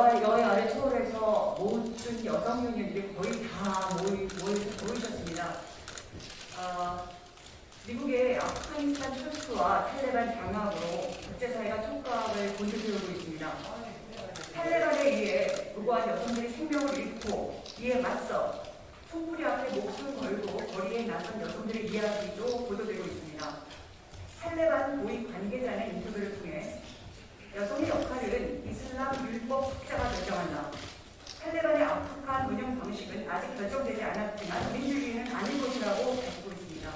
네, 안녕하십니까. 오늘 여, 여야를 초월해서 모든 여성 유니언들이 거의 다 모이, 모이, 모이셨습니다. 어, 미국의 아프가니스탄 철수와 탈레반 장악으로 국제사회가 촉각을 곤두세우고 있습니다. 탈레반에 의해 무고한 여성들이 생명을 잃고 이에 맞서 총부리 앞에 목숨을 걸고 거리에 나선 여성들의 이야기도 보도되고 있습니다. 탈레반 고위 관계자는 인터뷰를 통해 여성의 역할은 이슬람 율법 학자가 결정한다. 탈레반의 아프간 운영 방식은 아직 결정되지 않았지만 민주주의는 아닌 것이라고 밝히고 있습니다.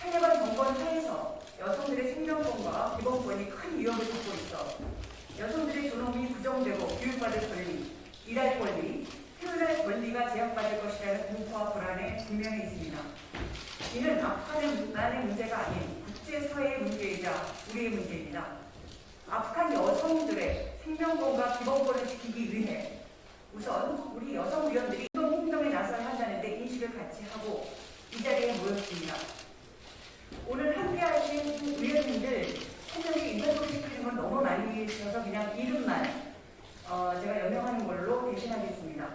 탈레반 정권 하에서 여성들의 생명권과 기본권이 큰 위협을 받고 있어 여성들의 부정되고 교육받을 권리, 일할 권리, 표현할 권리가 제약받을 것이라는 공포와 불안에 분명히 있습니다. 이는 아프간의 문제가 아닌 국제사회의 문제이자 우리의 문제입니다. 아프간 여성들의 생명권과 기본권을 지키기 위해 우선 우리 여성 위원들이 운동행동에 나서야 한다는데 인식을 같이 하고 이 자리에 모였습니다. 오늘 함께 하신 위원님들 설명이 인사 소식하는 건 너무 많이 있어서 그냥 이름만 어, 제가 연명하는 걸로 대신하겠습니다.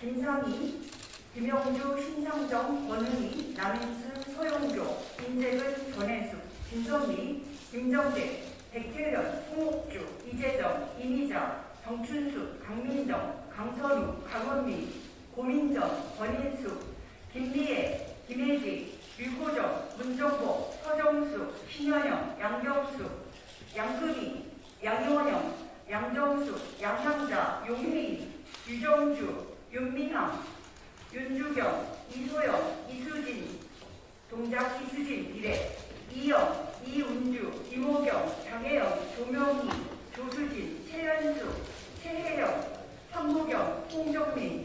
김상희, 김영주, 신상정, 권은희, 남인순, 소영교, 김재근, 전혜숙, 김선미, 김정재, 백혜련, 송옥주, 이재정, 이미자, 정춘숙, 강민정, 강선우, 강원미, 고민정, 권인숙, 김미애, 김혜지, 유호정, 문정복, 서정숙, 신현영, 양경숙, 양금희, 양효영, 양정숙, 양향자, 용혜인, 유정주, 윤민함, 윤주경, 이소영, 이수진, 동작 이수진, 비례, 이영, 이운주, 이모경, 장혜영, 조명희, 조수진, 최연수, 최혜영, 황무경, 홍정민?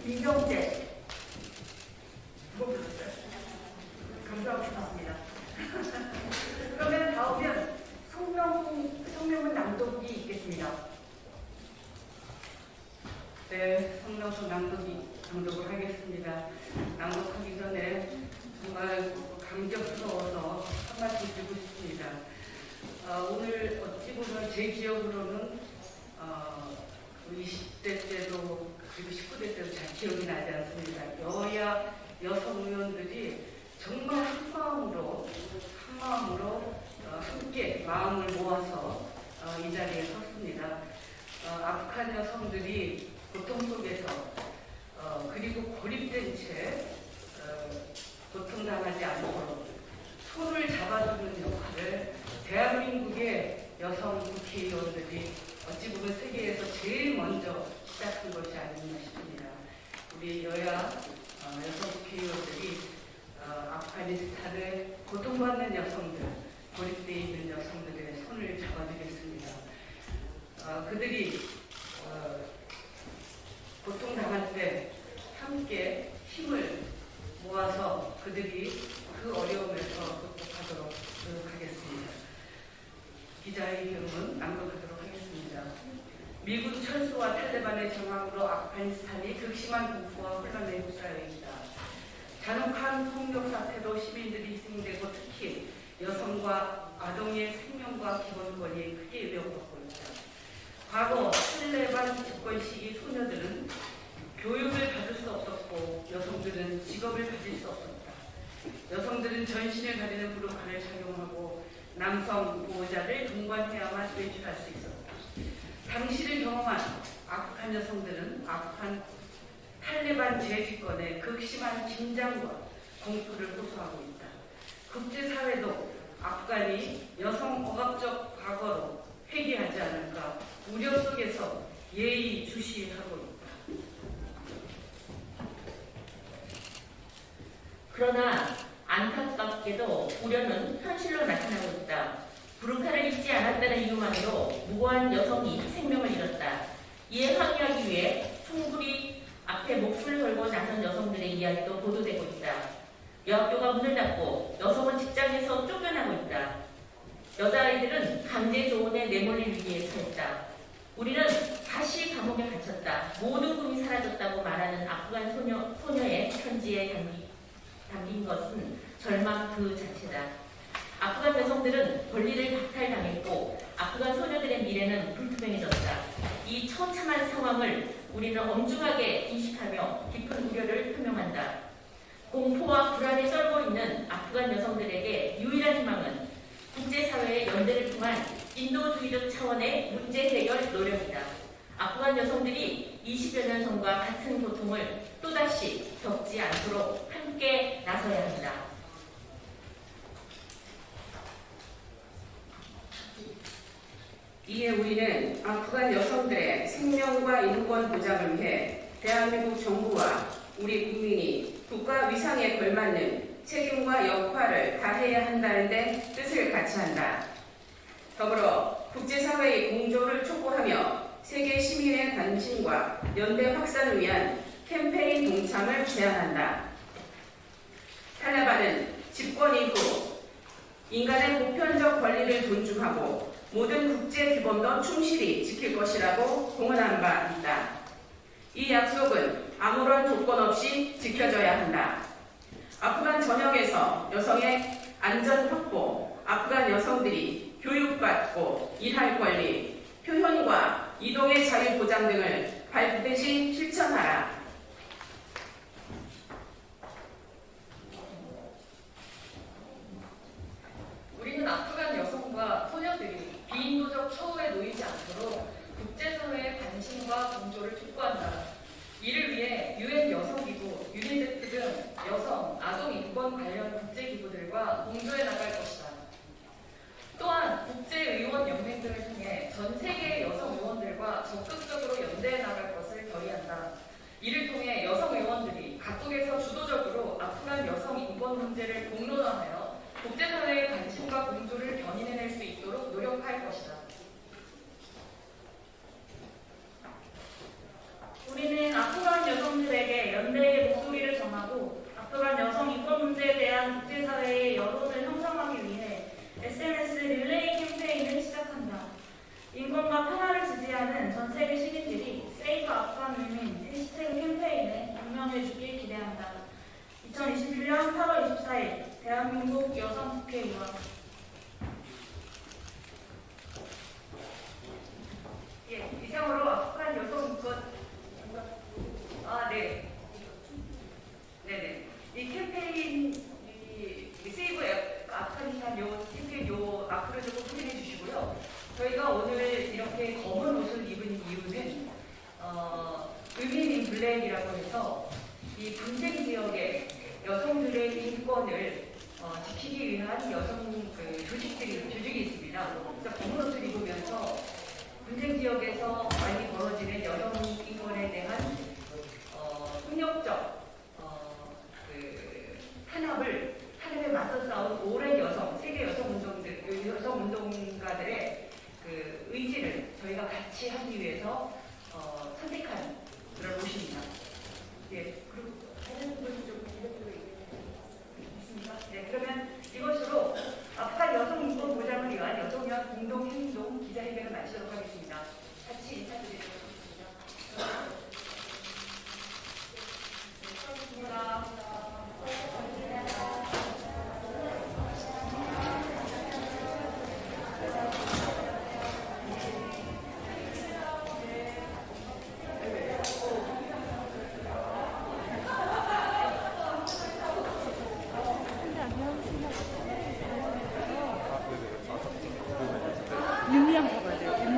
감사하고 싶었습니다. 그러면 다음은 성명, 성명은 낭독이 있겠습니다. 네, 성명서 낭독이 낭독을 하겠습니다. 낭독하기 전에 정말 감격스러워서 한 말씀 드리고 싶습니다. 어, 오늘 어찌 보면 제 기억으로는 어, 그 20대 때도 그리고 19대 때도 잘 기억이 나지 않습니다. 여야 여성 의원들이 정말 한 마음으로 한 마음으로 어, 함께 마음을 모아서 어, 이 자리에 섰습니다. 어, 아프간 여성들이 고통 속에서 어, 그리고 고립된 채 어, 고통당하지 않도록 손을 잡아주는 역할을 대한민국의 여성 국회의원들이 어찌 보면 세계에서 제일 먼저 시작한 것이 아니었나 싶습니다. 우리 여야 어, 여성 국회의원들이 어, 아프가니스탄을 고통받는 여성들, 고립되어 있는 여성들의 손을 잡아주겠습니다. 어, 그들이 어, 고통당할 때 함께 힘을 모아서 그들이 그 어려움에서 극복하도록 노력하겠습니다. 기자의 이름은 낭독하도록 하겠습니다. 미군 철수와 탈레반의 정황으로 아프가니스탄이 극심한 공포와 혼란에 휩싸여 있다. 잔혹한 폭력 사태로 시민들이 희생되고 특히 여성과 아동의 생명과 기본권이 크게 위협받고 있다. 과거 탈레반 집권 시기 소녀들은 교육을 받을 수 없었고 여성들은 직업을 가질 수 없었다. 여성들은 전신을 가리는 부르카를 착용하고 남성 보호자를 동반해야만 외출할 수 있었다. 당시를 경험한 아프간 여성들은 아프간 탈레반 재집권의 극심한 긴장과 공포를 호소하고 있다. 국제사회도 아프간이 여성 억압적 과거로 회귀하지 않을까 우려 속에서 예의 주시하고 있다. 그러나 안타깝게도 우려는 현실로 나타나고 있다. 부르카를 입지 않았다는 이유만으로 무고한 여성이 생명을 잃었다. 이에 항의하기 위해 총부리 앞에 목숨을 걸고 나선 여성들의 이야기도 보도되고 있다. 여학교가 문을 닫고 여성은 직장에서 쫓겨나고 있다. 여자아이들은 강제 조언에 내몰릴 위기에 처했다. 우리는 다시 감옥에 갇혔다. 모든 꿈이 사라졌다고 말하는 아프간 소녀, 소녀의 편지에 담기, 담긴 것은 절망 그 자체다. 아프간 여성들은 권리를 박탈당했고 아프간 소녀들의 미래는 불투명해졌다. 이 처참한 상황을 우리는 엄중하게 인식하며 깊은 우려를 표명한다. 공포와 불안에 썰고 있는 아프간 여성들에게 유일한 희망은 국제사회의 연대를 통한 인도주의적 차원의 문제 해결 노력이다. 아프간 여성들이 20여 년 전과 같은 고통을 또다시 겪지 않도록 함께 나서야 한다. 이에 우리는 아프간 여성들의 생명과 인권 보장을 위해 대한민국 정부와 우리 국민이 국가 위상에 걸맞는 책임과 역할을 다해야 한다는 데 뜻을 같이 한다. 더불어 국제사회의 공조를 촉구하며 세계 시민의 관심과 연대 확산을 위한 캠페인 동참을 제안한다. 탈레반은 집권 이후 인간의 보편적 권리를 존중하고 모든 국제 규범도 충실히 지킬 것이라고 공언한 바 있다. 이 약속은 아무런 조건 없이 지켜져야 한다. 아프간 전역에서 여성의 안전 확보, 아프간 여성들이 교육받고 일할 권리, 표현과 이동의 자유 보장 등을 발듯이 실천하라. 우리는 아프간 여성과 소녀들이 비인도적 처우에 놓이지 않도록 국제사회의 관심과 공조를 촉구한다. 이를 위해 유엔 여성기구, 유니세프 등 여성, 아동 인권 관련 국제기구들과 공조해 나갈 것이다. 또한 국제의원 연맹 등을 통해 전 세계의 여성 의원들과 적극적으로 연대해 나갈 것을 결의한다. 이를 통해 여성 의원들이 각국에서 주도적으로 아프간 여성 인권 문제를 공론화하여 국제사회의 관심과 공조를 견인해낼 수 있도록 노력할 것이다. 우리는 아프간 여성들에게 연대의 목소리를 전하고 아프간 여성 인권 문제에 대한 국제사회의 여론을 형성하기 위해 SNS 릴레이 캠페인을 시작한다. 인권과 평화를 지지하는 전 세계 시민들이 세이브 아프간 위민 해시태그 캠페인에 동참해주길 기대한다. 2021년 8월 24일 대한민국 여성 국회의원 예, 이상으로 아프간 여성 인권 아, 네. 네네. 이 캠페인, 이, 이 세이브 애- 아프가니스탄 요 캠페인 요 앞으로 조금 확인해 주시고요. 저희가 오늘 이렇게 검은 옷을 입은 이유는, 어, 의미인 블랙이라고 해서 이 분쟁 지역의 여성들의 인권을 어, 지키기 위한 여성 그 조직들이, 조직이 있습니다. 검은 옷을 입으면서 분쟁 지역에서 많이 벌어지는 여성